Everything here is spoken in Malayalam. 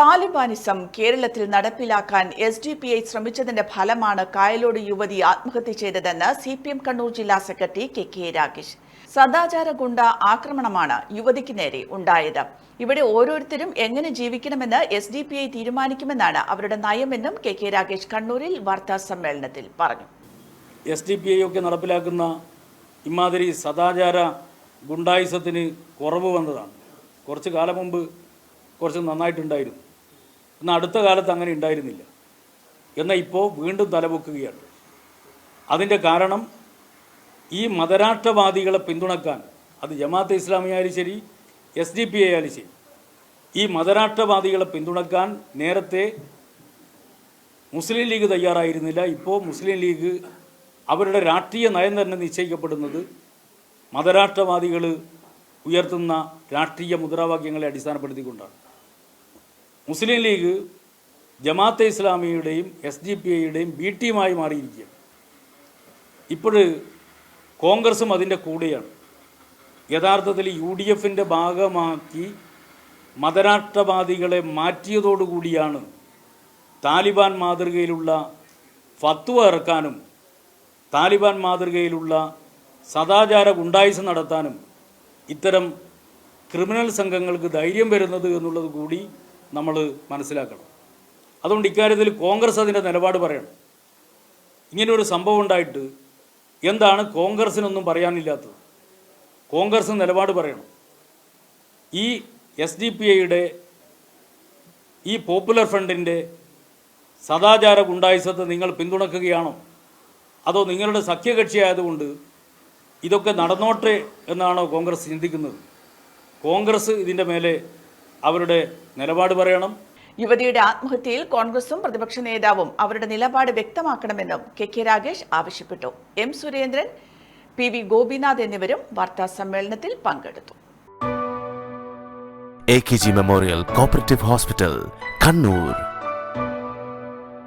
താലിബാനിസം കേരളത്തിൽ നടപ്പിലാക്കാൻ എസ് ഡി പി ഐ ശ്രമിച്ചതിന്റെ ഫലമാണ് കായലോട് യുവതി ആത്മഹത്യ ചെയ്തതെന്ന് സി പി എം കണ്ണൂർ ജില്ലാ സെക്രട്ടറി കെ കെ രാഗേഷ് സദാചാര ഗുണ്ട ആക്രമണമാണ് യുവതിക്ക് നേരെ ഉണ്ടായത്. ഇവിടെ ഓരോരുത്തരും എങ്ങനെ ജീവിക്കണമെന്ന് എസ് ഡി പി ഐ തീരുമാനിക്കുമെന്നാണ് അവരുടെ നയമെന്നും കെ കെ രാഗേഷ് കണ്ണൂരിൽ വാർത്താ സമ്മേളനത്തിൽ പറഞ്ഞു. എസ് ഡി പി ഐ ഒക്കെ നടപ്പിലാക്കുന്ന ഇമാതിരി സദാചാര ഗുണ്ടായുസത്തിന് കുറവ് വന്നതാണ്. കുറച്ച് കാലം മുമ്പ് കുറച്ച് നന്നായിട്ടുണ്ടായിരുന്നു. എന്നാൽ അടുത്ത കാലത്ത് അങ്ങനെ ഉണ്ടായിരുന്നില്ല. എന്നാൽ ഇപ്പോൾ വീണ്ടും തലപൊക്കുകയാണ്. അതിന്റെ കാരണം ഈ മതരാഷ്ട്രവാദികളെ പിന്തുണക്കാൻ അത് ജമാഅത്തെ ഇസ്ലാമി ആയാലും ശരി എസ് ഡി പി ആയാലും ശരി ഈ മതരാഷ്ട്രവാദികളെ പിന്തുണക്കാൻ നേരത്തെ മുസ്ലിം ലീഗ് തയ്യാറായിരുന്നില്ല. ഇപ്പോൾ മുസ്ലിം ലീഗ് അവരുടെ രാഷ്ട്രീയ നയം തന്നെ നിശ്ചയിക്കപ്പെടുന്നത് മതരാഷ്ട്രവാദികൾ ഉയർത്തുന്ന രാഷ്ട്രീയ മുദ്രാവാക്യങ്ങളെ അടിസ്ഥാനപ്പെടുത്തിക്കൊണ്ടാണ്. മുസ്ലിം ലീഗ് ജമാഅത്തെ ഇസ്ലാമിയുടെയും എസ് ഡി പി ഐയുടെയും ബി ടീമായി മാറിയിരിക്കുകയാണ്. ഇപ്പോൾ കോൺഗ്രസും അതിന്റെ കൂടെയാണ്. യഥാർത്ഥത്തിൽ യു ഡി എഫിന്റെ ഭാഗമാക്കി മതരാഷ്ട്രവാദികളെ മാറ്റിയതോടുകൂടിയാണ് താലിബാൻ മാതൃകയിലുള്ള ഫത്വ ഇറക്കാനും താലിബാൻ മാതൃകയിലുള്ള സദാചാര ഗുണ്ടായുസം നടത്താനും ഇത്തരം ക്രിമിനൽ സംഘങ്ങൾക്ക് ധൈര്യം വരുന്നത് എന്നുള്ളത് കൂടി നമ്മൾ മനസ്സിലാക്കണം. അതുകൊണ്ട് ഇക്കാര്യത്തിൽ കോൺഗ്രസ് അതിന്റെ നിലപാട് പറയണം. ഇങ്ങനൊരു സംഭവം ഉണ്ടായിട്ട് എന്താണ് കോൺഗ്രസ്സിനൊന്നും പറയാനില്ലാത്തത്? കോൺഗ്രസ് നിലപാട് പറയണം. ഈ എസ് ഡി പി ഐയുടെ ഈ പോപ്പുലർ ഫ്രണ്ടിന്റെ സദാചാര ഗുണ്ടായുസത്തെ നിങ്ങൾ പിന്തുണക്കുകയാണോ? അതോ നിങ്ങളുടെ സഖ്യകക്ഷിയായതുകൊണ്ട് ഇതൊക്കെ നടന്നോട്ടെ എന്നാണോ കോൺഗ്രസ് ചിന്തിക്കുന്നത്? കോൺഗ്രസ് ഇതിന്റെ മേലെ അവരുടെ നിലപാട് പറയണം. യുവതിയുടെ ആത്മഹത്യയിൽ കോൺഗ്രസും പ്രതിപക്ഷ നേതാവും അവരുടെ നിലപാട് വ്യക്തമാക്കണമെന്നും കെ കെ രാഗേഷ് ആവശ്യപ്പെട്ടു. M Surendran P V Gopinath എന്നിവരും വാർത്താ സമ്മേളനത്തിൽ പങ്കെടുത്തു. A K G memorial cooperative hospital Kannur.